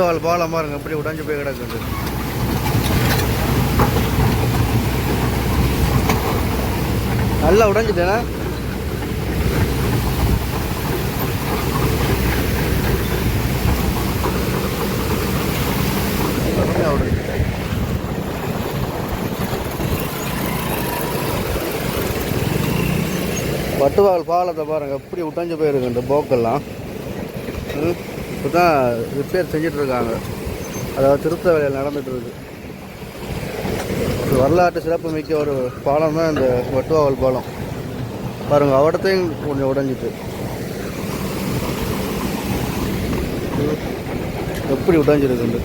வட்டுவால் பாலம் பாருங்க எப்படி உடஞ்சு போய் கிடக்குது. நல்லா உடைஞ்சிட்டேனா? நல்லா பாலத்தை பாருங்கள் எப்படி உடஞ்சி போயிருக்கு இந்த போக்கெல்லாம். இப்போ தான் ரிப்பேர் செஞ்சுட்டு இருக்காங்க அதாவது திருத்த வேலையில் நடந்துகிட்ருக்கு ஒரு வரலாற்று சிறப்பு மிக்க ஒரு பாலம் தான் இந்த வட்டுவாவல் பாலம். பாருங்க அவடத்தையும் கொஞ்சம் உடஞ்சிட்டு. எப்படி உடைஞ்சிருக்கு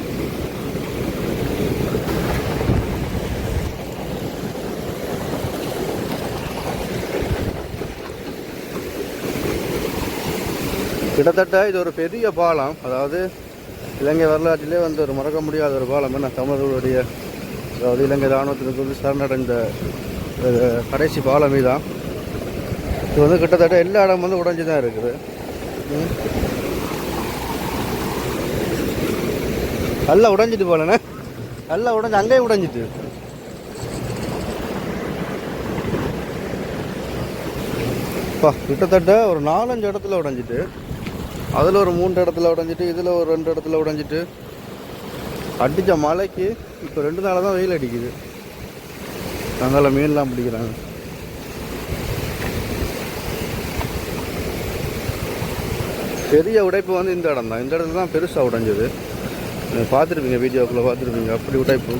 கிட்டத்தட்ட இது ஒரு பெரிய பாலம். அதாவது இலங்கை வரலாற்றிலே வந்து ஒரு மறக்க முடியாத ஒரு பாலம். என்ன தமிழர்களுடைய அதாவது இலங்கை இராணுவத்திற்கு வந்து சரணடைந்த கடைசி பாலம் இதுதான். இது வந்து கிட்டத்தட்ட எல்லா இடம் வந்து உடைஞ்சு தான் இருக்குது நல்லா உடைஞ்சிட்டு போலண்ணே. நல்லா உடஞ்சி அங்கேயும் உடைஞ்சிட்டு. அப்பா கிட்டத்தட்ட ஒரு நாலஞ்சு இடத்துல உடைஞ்சிட்டு. அதில் ஒரு மூன்று இடத்துல உடைஞ்சிட்டு இதில் ஒரு ரெண்டு இடத்துல உடைஞ்சிட்டு அடித்த மழைக்கு இப்போ ரெண்டு நாளாக தான் வெயில் அடிக்குது. அதனால் மீன்லாம் பிடிக்கிறாங்க. பெரிய உடைப்பு வந்து இந்த இடம் தான். இந்த இடத்துல தான் பெருசாக உடைஞ்சது. நீங்கள் பார்த்துருப்பீங்க வீடியோக்குள்ளே பார்த்துருப்பீங்க அப்படி உடைப்பு.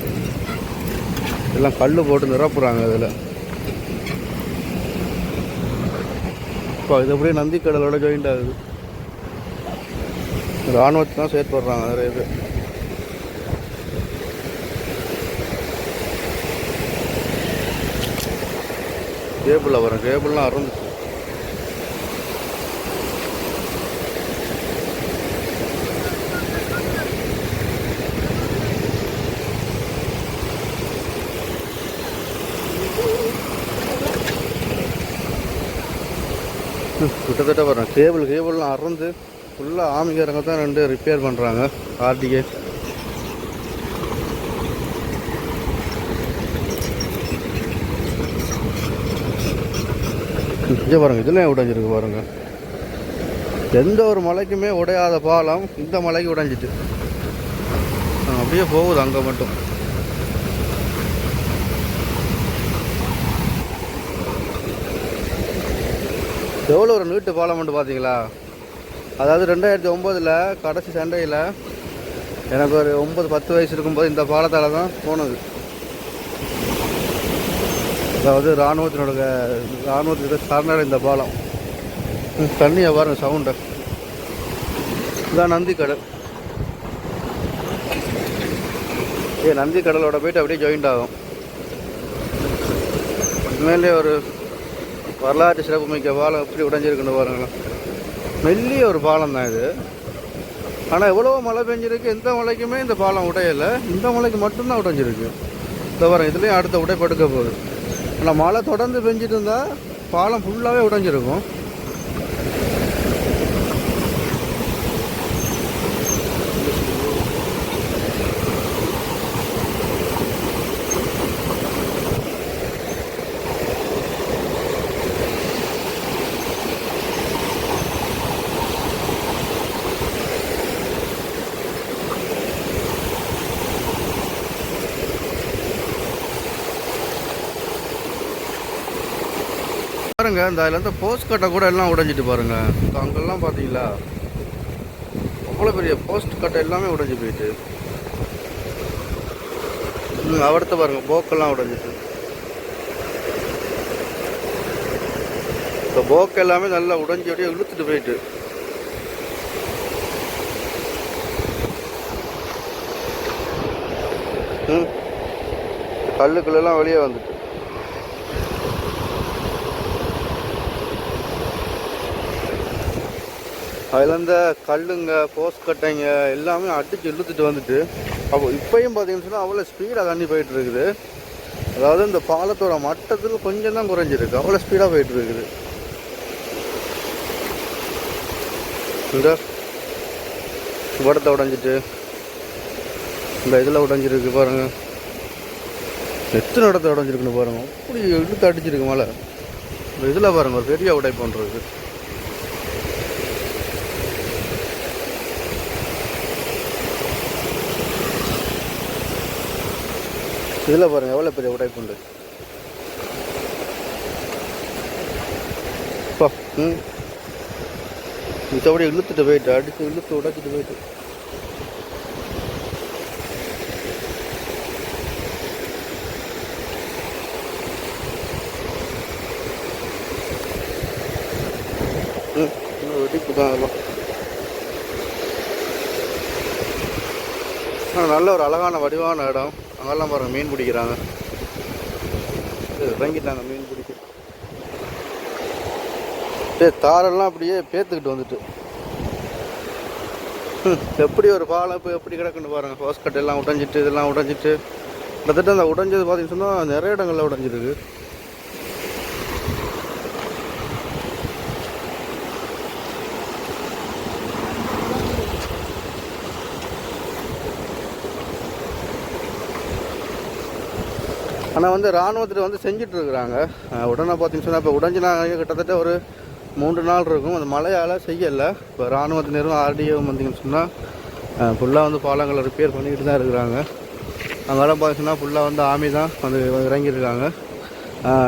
எல்லாம் கல் போட்டு நிரப்புறாங்க அதில். இப்போ இது அப்படியே நந்திக்கடலோட ஜாயிண்ட் ஆகுது. ராணுவத்தை தான் செயற்படுறாங்க நிறைய பேர் கேபிளில் வரும் கேபிள்லாம் அறந்துச்சு. கிட்டத்தட்ட வரும் கேபிள் கேபிள்லாம் அறந்து ஃபுல்லாக ஆமிக்காரங்க தான் ரெண்டு ரிப்பேர் பண்ணுறாங்க ஆர்டிகே இங்கே பாருங்கள் இதெல்லாம் உடைஞ்சிருக்கு பாருங்கள் எந்த ஒரு மலைக்குமே உடையாத பாலம் இந்த மலைக்கு உடைஞ்சிட்டு. அப்படியே போகுது அங்கே மட்டும். எவ்வளோ ஒரு நீட்டு பாலம் மட்டும் பார்த்தீங்களா அதாவது ரெண்டாயிரத்தி ஒம்போதில் கடைசி சண்டையில் எனக்கு ஒரு ஒம்பது பத்து வயசு இருக்கும்போது இந்த பாலத்தால் தான் போனது. அதாவது இராணுவத்தினோட இராணுவத்துக்கு சரணடை இந்த பாலம். தண்ணியை பாருங்க சவுண்டு. இதான் நந்திக்கடல். ஏ நந்திக்கடலோட போயிட்டு அப்படியே ஜாயிண்ட் ஆகும். மேலே ஒரு வரலாற்று சிறப்புமிக்க பாலம் எப்படி உடைஞ்சிருக்குன்னு பாருங்களேன். மெல்லிய ஒரு பாலம் தான் இது. ஆனால் எவ்வளோ மழை பெஞ்சிருக்கு. எந்த மலைக்குமே இந்த பாலம் உடையலை. இந்த மலைக்கு மட்டும்தான் உடைஞ்சிருக்கு. இந்த இதுலேயும் அடுத்த உடைப்படுக்க போகுது. ஆனால் மழை தொடர்ந்து பெஞ்சிட்டு இருந்தால் பாலம் ஃபுல்லாகவே உடைஞ்சிருக்கும். பாருங்க இந்த அதில் இருந்து போஸ்ட் கட்டை கூட எல்லாம் உடைஞ்சிட்டு பாருங்க. இப்போ அங்கெல்லாம் பார்த்தீங்களா அவ்வளோ பெரிய போஸ்ட் கட்டை எல்லாமே உடைஞ்சு போயிட்டு. ம், அடுத்து பாருங்க போக்கெல்லாம் உடைஞ்சிட்டு. இந்த போக்கு எல்லாமே நல்லா உடைஞ்சி அப்படியே இழுத்துட்டு போயிட்டு. ம் கல்லுக்குள்ளெல்லாம் வெளியே வந்துட்டு. அதில் இந்த கல்லுங்க போஸ்ட் கட்டைங்க எல்லாமே அடிச்சு இழுத்துட்டு வந்துட்டு அப்போ இப்பையும் பார்த்தீங்கன்னு சொன்னால் அவ்வளோ ஸ்பீடாக தண்ணி போயிட்டு இருக்குது. அதாவது இந்த பாலத்தோட மட்டத்தில் கொஞ்சம் தான் குறைஞ்சிருக்கு. அவ்வளோ ஸ்பீடாக போயிட்டு இருக்குது. இந்த உடஞ்சிட்டு இந்த இதில் உடஞ்சிருக்கு பாருங்க. எத்தனை இடத்த உடஞ்சிருக்குன்னு பாருங்க. அப்படி இழுத்து அடிச்சிருக்கு மழை. இந்த இதில் பாருங்க ஒரு பெரிய உடை போன்றது இதில் பாருங்கள் எவ்வளோ பெரிய உடைப்புண்டு அப்பா ம். மித்தபடி இழுத்துட்டு போயிட்டு அடித்து இழுத்து உடைச்சிட்டு போயிட்டு. ம் வெடிப்பு தான் அதெல்லாம் ஆ, நல்ல ஒரு அழகான வடிவான இடம். அங்கெல்லாம் பாருங்கள் மீன் பிடிக்கிறாங்க. இறங்கிட்டாங்க மீன் பிடிக்க. அப்படியே தாரெல்லாம் அப்படியே பேத்துக்கிட்டு வந்துட்டு. ம், எப்படி ஒரு பாலம் இப்போ எப்படி கிடக்குன்னு பாருங்கள் ஹோஸ்கட் எல்லாம் உடஞ்சிட்டு இதெல்லாம் உடஞ்சிட்டு. கிட்டத்தட்ட அந்த உடஞ்சது பார்த்தீங்கன்னு சொன்னால் நிறைய இடங்களில் உடைஞ்சிருக்கு. ஆனால் வந்து இராணுவத்தில் வந்து செஞ்சுட்டு இருக்கிறாங்க உடனே பார்த்தீங்கன்னு சொன்னால் இப்போ உடஞ்சினாங்க கிட்டத்தட்ட ஒரு மூன்று நாள் இருக்கும். அந்த மழையால் செய்யலை. இப்போ இராணுவத்தினரும் ஆர்டிஓவும் வந்தீங்கன்னு சொன்னால் ஃபுல்லாக வந்து பாலங்களை ரிப்பேர் பண்ணிக்கிட்டு தான் இருக்கிறாங்க. அங்கெல்லாம் பார்த்தீங்கன்னா ஃபுல்லாக வந்து ஆமி தான் வந்து இறங்கியிருக்காங்க.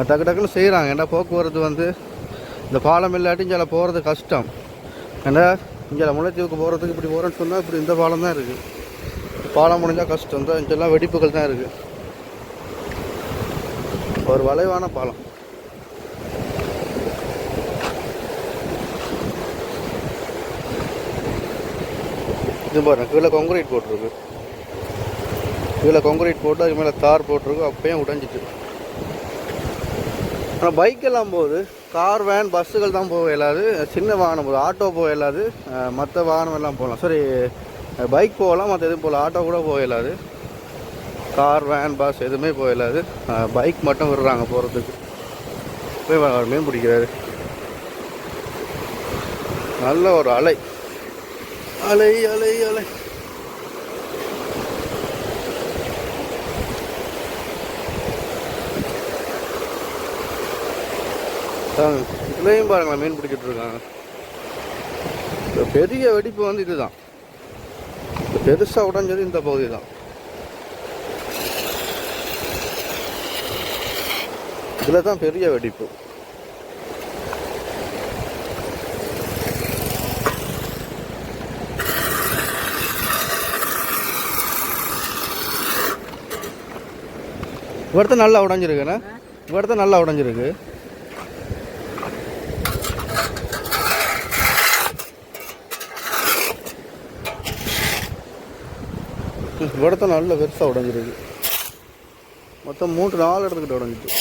டக்கு டக்குன்னு செய்கிறாங்க ஏன்னா போக்குவரத்து வந்து இந்த பாலம் இல்லாட்டி இங்கே போகிறது கஷ்டம். ஏன்னா இங்கே முல்லைத்தீவுக்கு போகிறதுக்கு இப்படி போகிறேன்னு சொன்னால் இப்படி இந்த பாலம் தான் இருக்குது பாலம் முடிஞ்சால் கஷ்டம். தான் இங்கெல்லாம் வெடிப்புகள் தான் இருக்குது ஒரு வளைவான பாலம். இது பாருங்க கீழே கான்கிரீட் போட்டிருக்கு. கீழே கான்கிரீட் போட்டு அதுக்கு மேலே தார் போட்டிருக்கு அப்பயும் உடைஞ்சிட்டு ஆனால் பைக்கெல்லாம் போகுது. கார் வேன் பஸ்ஸுகள் தான் போக இயலாது. சின்ன வாகனம் போகுது. ஆட்டோ போக இயலாது. மற்ற வாகனம் எல்லாம் போகலாம். சரி பைக் போகலாம் மற்ற எதுவும் போகலாம் ஆட்டோ கூட போக இயலாது. கார் வேன் பஸ் எதுவுமே போயிடாது பைக் மட்டும் விடுறாங்க போகிறதுக்கு போய் மீன் பிடிக்கிறாரு. நல்ல ஒரு அலை. அலை அலை அலை. இதுலேயும் பாருங்களேன் மீன் பிடிச்சிட்டு இருக்காங்க. பெரிய வெடிப்பு வந்து இதுதான். பெருசாக உடஞ்சது இந்த பகுதி தான் இதில் தான் பெரிய வெடிப்பு. இவர்த்த நல்லா உடஞ்சிருக்குண்ணே? இவர்த்த நல்லா உடஞ்சிருக்கு. இவர்த்த நல்லா பெருசாக உடஞ்சிருக்கு. மொத்தம் மூன்று நாலு இடத்துக்கிட்ட உடஞ்சிட்டு